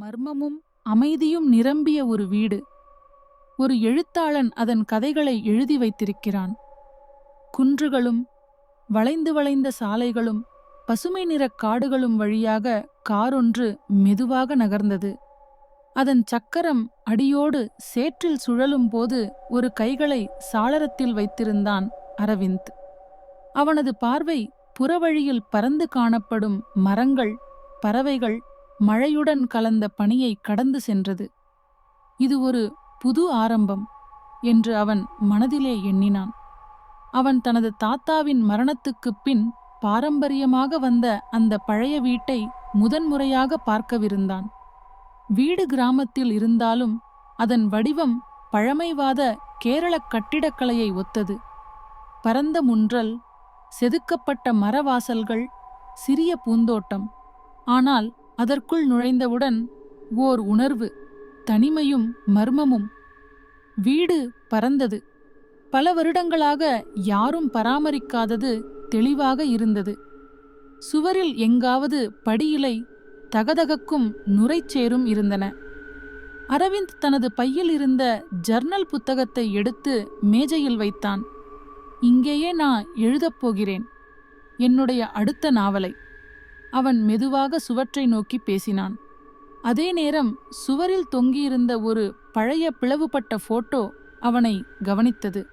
மர்மமும் அமைதியும் நிரம்பிய ஒரு வீடு. ஒரு எழுத்தாளன் அதன் கதைகளை எழுதி வைத்திருக்கிறான். குன்றுகளும் வளைந்து வளைந்த சாலைகளும் பசுமை நிறக் காடுகளும் வழியாக காரொன்று மெதுவாக நகர்ந்தது. அதன் சக்கரம் அடியோடு சேற்றில் சுழலும் போது ஒரு கைகளை சாளரத்தில் வைத்திருந்தான் அரவிந்த். அவனது பார்வை புறவழியில் பறந்து காணப்படும் மரங்கள் பறவைகள் மழையுடன் கலந்த பணியை கடந்து சென்றது. இது ஒரு புது ஆரம்பம் என்று அவன் மனதிலே எண்ணினான். அவன் தனது தாத்தாவின் மரணத்துக்குப் பின் பாரம்பரியமாக வந்த அந்த பழைய வீட்டை முதன்முறையாக பார்க்கவிருந்தான். வீடு கிராமத்தில் இருந்தாலும் அதன் வடிவம் பழமைவாத கேரளக் கட்டிடக்கலையை ஒத்தது. பரந்த முன்றல் செதுக்கப்பட்ட மரவாசல்கள் சிறிய பூந்தோட்டம். ஆனால் அதற்குள் நுழைந்தவுடன் ஓர் உணர்வு தனிமையும் மர்மமும். வீடு பறந்தது. பல வருடங்களாக யாரும் பராமரிக்காதது தெளிவாக இருந்தது. சுவரில் எங்காவது படியிலை தகதகக்கும் நுரைச்சேரும் இருந்தன. அரவிந்த் தனது பையில் இருந்த ஜர்னல் புத்தகத்தை எடுத்து மேஜையில் வைத்தான். இங்கேயே நான் எழுதப் போகிறேன். என்னுடைய அடுத்த நாவலை. அவன் மெதுவாக சுவற்றை நோக்கி பேசினான். அதே நேரம் சுவரில் தொங்கியிருந்த ஒரு பழைய பிளவுபட்ட போட்டோ அவனை கவனித்தது.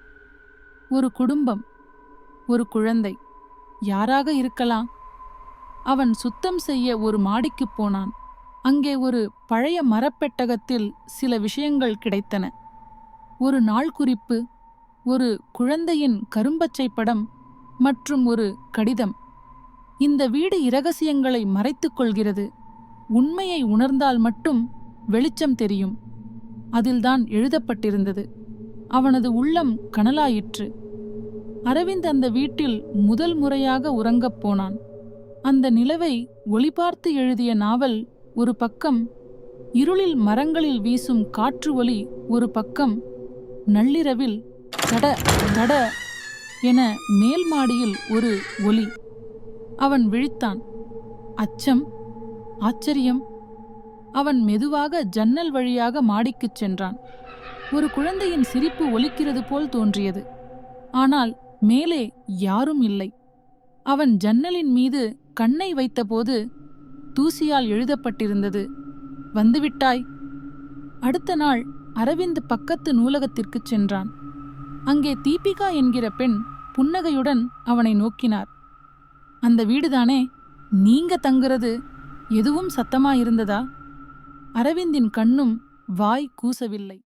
ஒரு குடும்பம் ஒரு குழந்தை யாராக இருக்கலாம்? அவன் சுத்தம் செய்ய ஒரு மாடிக்குப் போனான். அங்கே ஒரு பழைய மரப்பெட்டகத்தில் சில விஷயங்கள் கிடைத்தன. ஒரு நாள் குறிப்பு ஒரு குழந்தையின் கரும்பச்சை படம் மற்றும் ஒரு கடிதம். இந்த வீடு இரகசியங்களை மறைத்துக் கொள்கிறது. உண்மையை உணர்ந்தால் மட்டும் வெளிச்சம் தெரியும். அதில்தான் எழுதப்பட்டிருந்தது. அவனது உள்ளம் கனலாயிற்று. அரவிந்த் அந்த வீட்டில் முதல் முறையாக உறங்கப் போனான். அந்த நிலவை ஒளிபார்த்து எழுதிய நாவல் ஒரு பக்கம் இருளில் மரங்களில் வீசும் காற்று ஒலி ஒரு பக்கம் நள்ளிரவில் தட தட என மேல் மாடியில் ஒரு ஒலி அவன் விழித்தான். அச்சம் ஆச்சரியம். அவன் மெதுவாக ஜன்னல் வழியாக மாடிக்குச் சென்றான். ஒரு குழந்தையின் சிரிப்பு ஒலிக்கிறது போல் தோன்றியது. ஆனால் மேலே யாரும் இல்லை. அவன் ஜன்னலின் மீது கண்ணை வைத்தபோது தூசியால் எழுதப்பட்டிருந்தது வந்துவிட்டாய். அடுத்த நாள் அரவிந்த் பக்கத்து நூலகத்திற்குச் சென்றான். அங்கே தீபிகா என்கிற பெண் புன்னகையுடன் அவனை நோக்கினார். அந்த வீடுதானே? நீங்க தங்குறது எதுவும் சத்தமா இருந்ததா? அரவிந்தின் கண்ணும் வாய் கூசவில்லை.